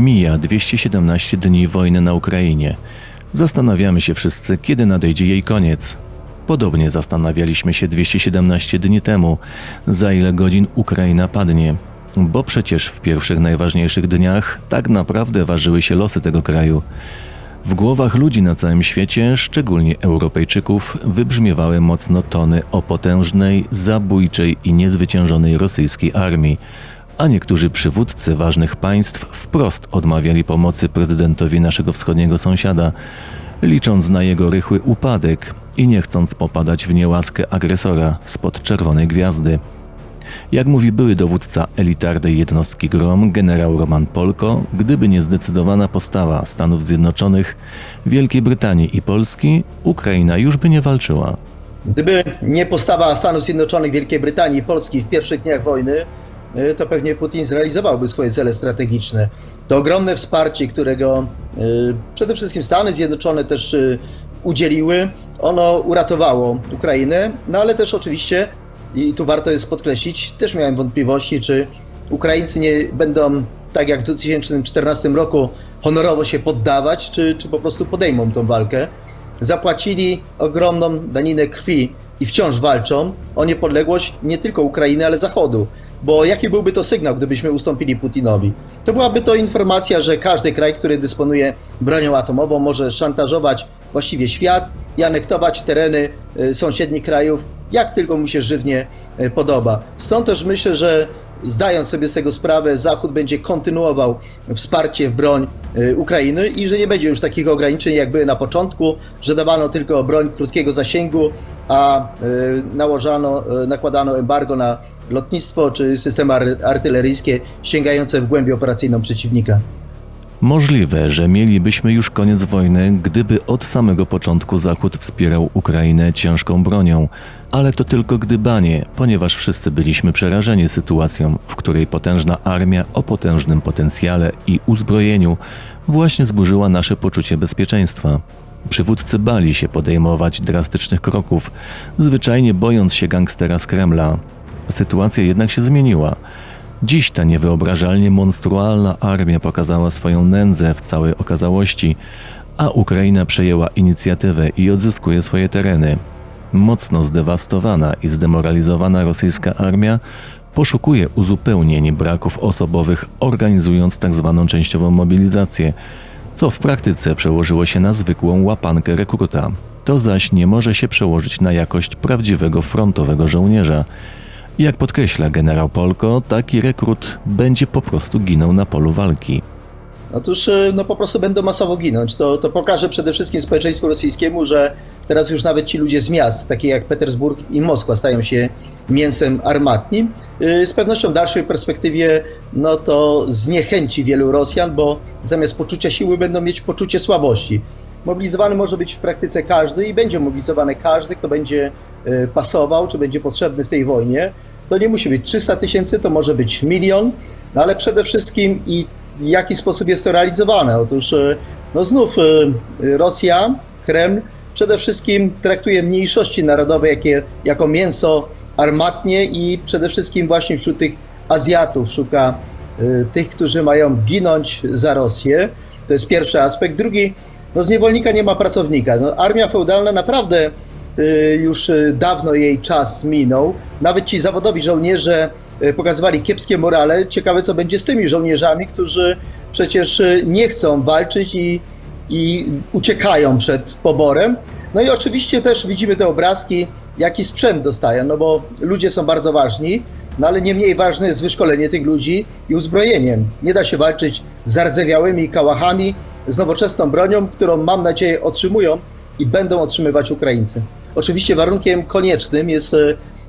Mija 217 dni wojny na Ukrainie. Zastanawiamy się wszyscy, kiedy nadejdzie jej koniec. Podobnie zastanawialiśmy się 217 dni temu, za ile godzin Ukraina padnie. Bo przecież w pierwszych najważniejszych dniach tak naprawdę ważyły się losy tego kraju. W głowach ludzi na całym świecie, szczególnie Europejczyków, wybrzmiewały mocno tony o potężnej, zabójczej i niezwyciężonej rosyjskiej armii, a niektórzy przywódcy ważnych państw wprost odmawiali pomocy prezydentowi naszego wschodniego sąsiada, licząc na jego rychły upadek i nie chcąc popadać w niełaskę agresora spod czerwonej gwiazdy. Jak mówi były dowódca elitarnej jednostki GROM, generał Roman Polko, gdyby nie zdecydowana postawa Stanów Zjednoczonych, Wielkiej Brytanii i Polski, Ukraina już by nie walczyła. Gdyby nie postawa Stanów Zjednoczonych, Wielkiej Brytanii i Polski w pierwszych dniach wojny, to pewnie Putin zrealizowałby swoje cele strategiczne. To ogromne wsparcie, którego y, przede wszystkim Stany Zjednoczone też y, udzieliły, ono uratowało Ukrainę, no ale też oczywiście, i tu warto jest podkreślić, też miałem wątpliwości, czy Ukraińcy nie będą, tak jak w 2014 roku, honorowo się poddawać, czy, czy po prostu podejmą tą walkę zapłacili ogromną daninę krwi i wciąż walczą o niepodległość nie tylko Ukrainy, ale Zachodu. Bo jaki byłby to sygnał, gdybyśmy ustąpili Putinowi? To byłaby to informacja, że każdy kraj, który dysponuje bronią atomową, może szantażować właściwie świat i anektować tereny y, sąsiednich krajów, jak tylko mu się żywnie y, podoba. Stąd też myślę, że zdając sobie z tego sprawę, Zachód będzie kontynuował wsparcie w broń y, Ukrainy i że nie będzie już takich ograniczeń, jak były na początku, że dawano tylko broń krótkiego zasięgu, a y, nałożano, y, nakładano embargo na lotnictwo czy systemy ar- artyleryjskie sięgające w głębię operacyjną przeciwnika. Możliwe, że mielibyśmy już koniec wojny, gdyby od samego początku Zachód wspierał Ukrainę ciężką bronią, ale to tylko gdybanie, ponieważ wszyscy byliśmy przerażeni sytuacją, w której potężna armia o potężnym potencjale i uzbrojeniu właśnie zburzyła nasze poczucie bezpieczeństwa. Przywódcy bali się podejmować drastycznych kroków, zwyczajnie bojąc się gangstera z Kremla. Sytuacja jednak się zmieniła. Dziś ta niewyobrażalnie monstrualna armia pokazała swoją nędzę w całej okazałości, a Ukraina przejęła inicjatywę i odzyskuje swoje tereny. Mocno zdewastowana i zdemoralizowana rosyjska armia poszukuje uzupełnień braków osobowych, organizując tzw. częściową mobilizację, co w praktyce przełożyło się na zwykłą łapankę rekruta. To zaś nie może się przełożyć na jakość prawdziwego frontowego żołnierza. Jak podkreśla generał Polko, taki rekrut będzie po prostu ginął na polu walki. Otóż y, no, po prostu będą masowo ginąć. To, to pokaże przede wszystkim społeczeństwu rosyjskiemu, że teraz już nawet ci ludzie z miast, takie jak Petersburg i Moskwa, stają się mięsem armatnim. Y, Z pewnością w dalszej perspektywie no, to zniechęci wielu Rosjan, bo zamiast poczucia siły będą mieć poczucie słabości. Mobilizowany może być w praktyce każdy i będzie mobilizowany każdy, kto będzie y, pasował, czy będzie potrzebny w tej wojnie. To nie musi być 300 tysięcy, to może być milion, no ale przede wszystkim i w jaki sposób jest to realizowane. Otóż y, no znów y, Rosja, Kreml przede wszystkim traktuje mniejszości narodowe jakie, jako mięso armatnie i przede wszystkim właśnie wśród tych Azjatów szuka tych, którzy mają ginąć za Rosję. To jest pierwszy aspekt. Drugi, no z niewolnika nie ma pracownika. No, armia feudalna naprawdę y, już y, dawno jej czas minął. Nawet ci zawodowi żołnierze y, pokazywali kiepskie morale. Ciekawe, co będzie z tymi żołnierzami, którzy przecież y, nie chcą walczyć i, i uciekają przed poborem. No i oczywiście też widzimy te obrazki, jaki sprzęt dostają, no bo ludzie są bardzo ważni, no ale nie mniej ważne jest wyszkolenie tych ludzi i uzbrojeniem. Nie da się walczyć z zardzewiałymi kałachami, z nowoczesną bronią, którą mam nadzieję otrzymują i będą otrzymywać Ukraińcy. Oczywiście warunkiem koniecznym jest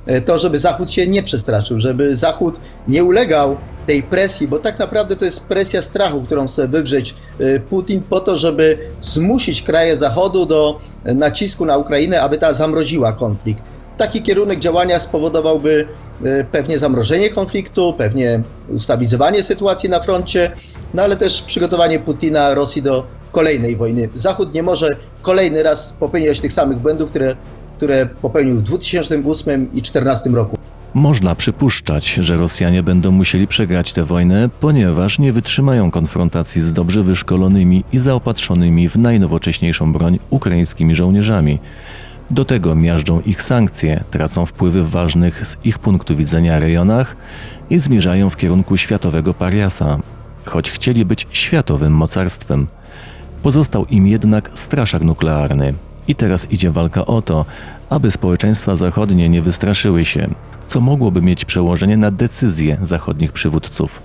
e, to, żeby Zachód się nie przestraszył, żeby Zachód nie ulegał tej presji, bo tak naprawdę to jest presja strachu, którą chce wywrzeć e, Putin po to, żeby zmusić kraje Zachodu do e, nacisku na Ukrainę, aby ta zamroziła konflikt. Taki kierunek działania spowodowałby pewnie zamrożenie konfliktu, pewnie ustabilizowanie sytuacji na froncie, no ale też przygotowanie Putina, Rosji do kolejnej wojny. Zachód nie może kolejny raz popełniać tych samych błędów, które, które popełnił w 2008 i 2014 roku. Można przypuszczać, że Rosjanie będą musieli przegrać tę wojnę, ponieważ nie wytrzymają konfrontacji z dobrze wyszkolonymi i zaopatrzonymi w najnowocześniejszą broń ukraińskimi żołnierzami. Do tego miażdżą ich sankcje, tracą wpływy w ważnych z ich punktu widzenia rejonach i zmierzają w kierunku światowego pariasa, choć chcieli być światowym mocarstwem. Pozostał im jednak straszak nuklearny. I teraz idzie walka o to, aby społeczeństwa zachodnie nie wystraszyły się, co mogłoby mieć przełożenie na decyzje zachodnich przywódców.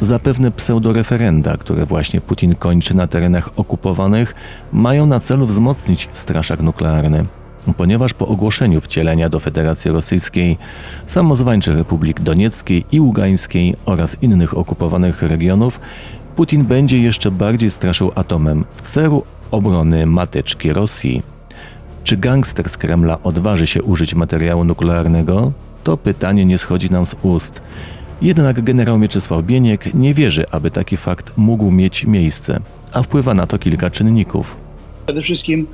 Zapewne pseudoreferenda, które właśnie Putin kończy na terenach okupowanych, mają na celu wzmocnić straszak nuklearny, ponieważ po ogłoszeniu wcielenia do Federacji Rosyjskiej samozwańczych Republik Donieckiej i Ługańskiej oraz innych okupowanych regionów, Putin będzie jeszcze bardziej straszył atomem w celu obrony mateczki Rosji. Czy gangster z Kremla odważy się użyć materiału nuklearnego? To pytanie nie schodzi nam z ust. Jednak generał Mieczysław Bieniek nie wierzy, aby taki fakt mógł mieć miejsce, a wpływa na to kilka czynników. Przede wszystkim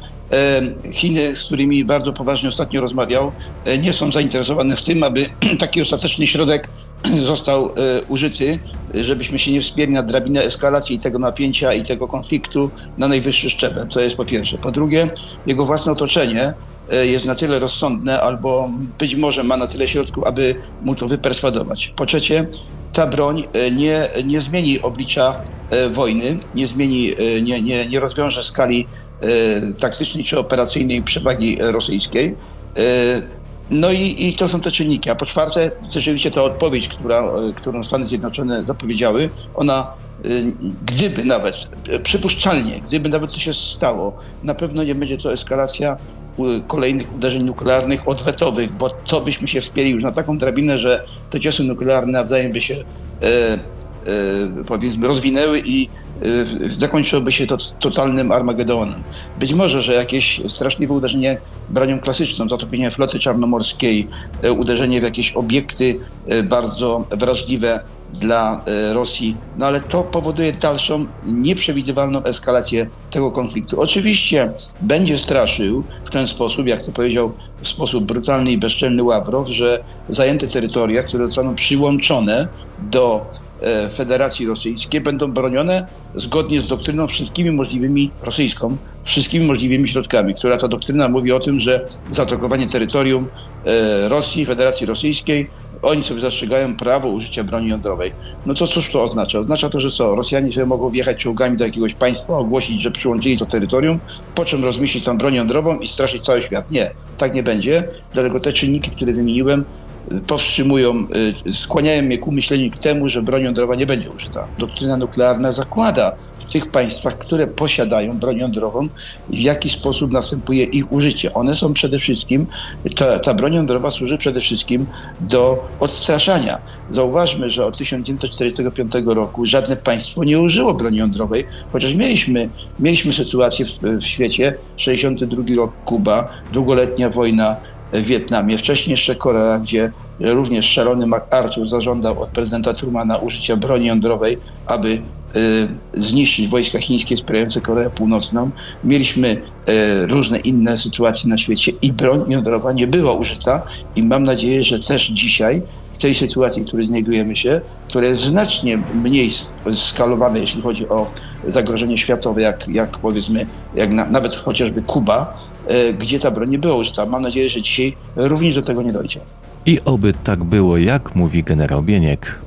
Chiny, z którymi bardzo poważnie ostatnio rozmawiał, e, nie są zainteresowane w tym, aby taki ostateczny środek został e, użyty, żebyśmy się nie wspięli na drabinę eskalacji tego napięcia i tego konfliktu na najwyższy szczebel. To jest po pierwsze. Po drugie, jego własne otoczenie e, jest na tyle rozsądne, albo być może ma na tyle środków, aby mu to wyperswadować. Po trzecie, ta broń e, nie, nie zmieni oblicza wojny, nie zmieni, nie, nie, nie rozwiąże skali taktycznej czy operacyjnej przewagi rosyjskiej. No i, i to są te czynniki. A po czwarte, rzeczywiście ta odpowiedź, która, e, którą Stany Zjednoczone zapowiedziały, ona e, gdyby nawet, e, przypuszczalnie, gdyby nawet to się stało, na pewno nie będzie to eskalacja kolejnych uderzeń nuklearnych odwetowych, bo to byśmy się wspięli już na taką drabinę, że te ciosy nuklearne nawzajem by się e, e, powiedzmy rozwinęły i zakończyłoby się to totalnym Armagedonem. Być może, że jakieś straszliwe uderzenie bronią klasyczną, zatopienie floty czarnomorskiej, e, uderzenie w jakieś obiekty e, bardzo wrażliwe dla e, Rosji, no ale to powoduje dalszą nieprzewidywalną eskalację tego konfliktu. Oczywiście będzie straszył w ten sposób, jak to powiedział w sposób brutalny i bezczelny Ławrow, że zajęte terytoria, które zostaną przyłączone do e, Federacji Rosyjskiej będą bronione zgodnie z doktryną wszystkimi możliwymi rosyjską, wszystkimi możliwymi środkami, która ta doktryna mówi o tym, że zaatakowanie terytorium Rosji, Federacji Rosyjskiej, oni sobie zastrzegają prawo użycia broni jądrowej. No to cóż to oznacza? Oznacza to, że co? Rosjanie sobie mogą wjechać czołgami do jakiegoś państwa, ogłosić, że przyłączyli to terytorium, po czym rozmieścić tam broń jądrową i straszyć cały świat. Nie, tak nie będzie. Dlatego te czynniki, które wymieniłem, powstrzymują, y, skłaniają mnie ku myśleniu temu, że broń jądrowa nie będzie użyta. Doktryna nuklearna zakłada w tych państwach, które posiadają broń jądrową, w jaki sposób następuje ich użycie. One są przede wszystkim, ta, ta broń jądrowa służy przede wszystkim do odstraszania. Zauważmy, że od 1945 roku żadne państwo nie użyło broni jądrowej, chociaż mieliśmy, mieliśmy sytuację w, w świecie, 62 rok Kuba, długoletnia wojna w Wietnamie, wcześniej jeszcze Korea, gdzie również szalony MacArthur zażądał od prezydenta Trumana użycia broni jądrowej, aby y, zniszczyć wojska chińskie wspierające Koreę Północną. Mieliśmy y, różne inne sytuacje na świecie i broń jądrowa nie była użyta i mam nadzieję, że też dzisiaj w tej sytuacji, w której znajdujemy się, która jest znacznie mniej s- skalowane, jeśli chodzi o zagrożenie światowe, jak, jak powiedzmy, jak na, nawet chociażby Kuba, gdzie ta broń nie była użyta. Mam nadzieję, że dzisiaj również do tego nie dojdzie. I oby tak było, jak mówi generał Bieniek.